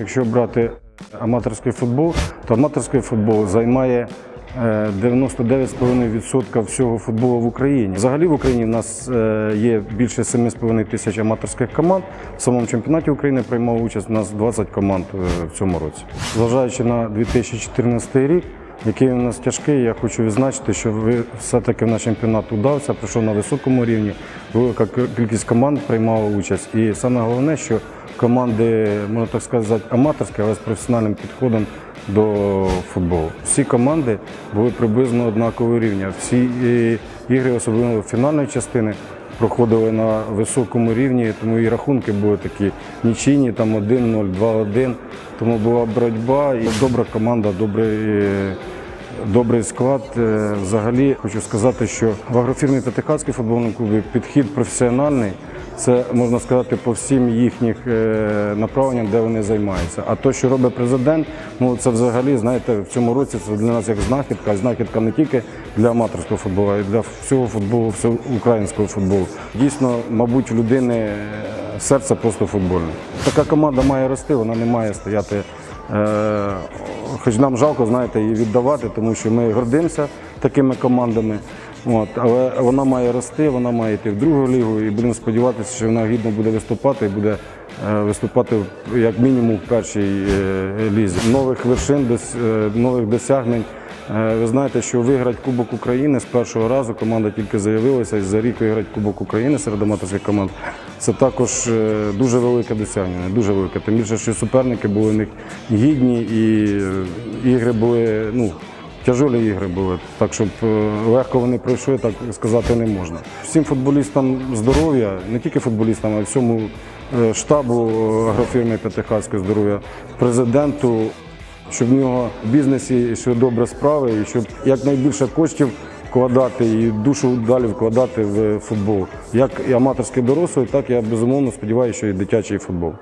Якщо брати аматорський футбол, то аматорський футбол займає е, 99,5% всього футболу в Україні. Взагалі в Україні в нас е, є більше 7,5 тисяч аматорських команд. В самому чемпіонаті України приймало участь у нас 20 команд е, в цьому році. Зважаючи на 2014 рік, який у нас тяжкий, я хочу відзначити, що все-таки на чемпіонат удався, пройшов на високому рівні. Велика кількість команд приймала участь. І саме головне, що команди, можна так сказати, аматорські, але з професіональним підходом до футболу. Всі команди були приблизно однакового рівня. Всі е, ігри, особливо фінальної частини, проходили на високому рівні, тому і рахунки були такі нічийні, там 1-0, 2-1. Тому була боротьба і добра команда, добрий, е, добрий склад. Е, Взагалі хочу сказати, що в агрофірмі П'ятихатський футбольний клубі підхід професіональний. Це можна сказати по всім їхніх е, направленням, де вони займаються. А то, що робить президент, ну це взагалі, знаєте, в цьому році це для нас як знахідка, знахідка не тільки для аматорського футболу, а й для всього футболу, всього українського футболу. Дійсно, мабуть, у людини е, серце просто футбольне. Така команда має рости, вона не має стояти. Е, хоч нам жалко, знаєте, її віддавати, тому що ми гордимося такими командами. От, але вона має рости, вона має йти в другу лігу і будемо сподіватися, що вона гідно буде виступати і буде е, виступати як мінімум в першій е, лізі. Нових вершин, е, нових досягнень. Ви знаєте, що виграти Кубок України з першого разу команда тільки заявилася і за рік виграти Кубок України серед аматорських команд. Це також дуже велике досягнення, дуже велике. Тим більше, що суперники були у них гідні і ігри були, ну, тяжолі ігри були. Так, щоб е, легко вони пройшли, так сказати не можна. Всім футболістам здоров'я, не тільки футболістам, а й всьому е, штабу е, агрофірми П'ятихатської здоров'я, президенту щоб в нього в бізнесі йшли добре справи, і щоб якнайбільше коштів вкладати і душу далі вкладати в футбол. Як і аматорський дорослий, так я безумовно сподіваюся, що і дитячий футбол.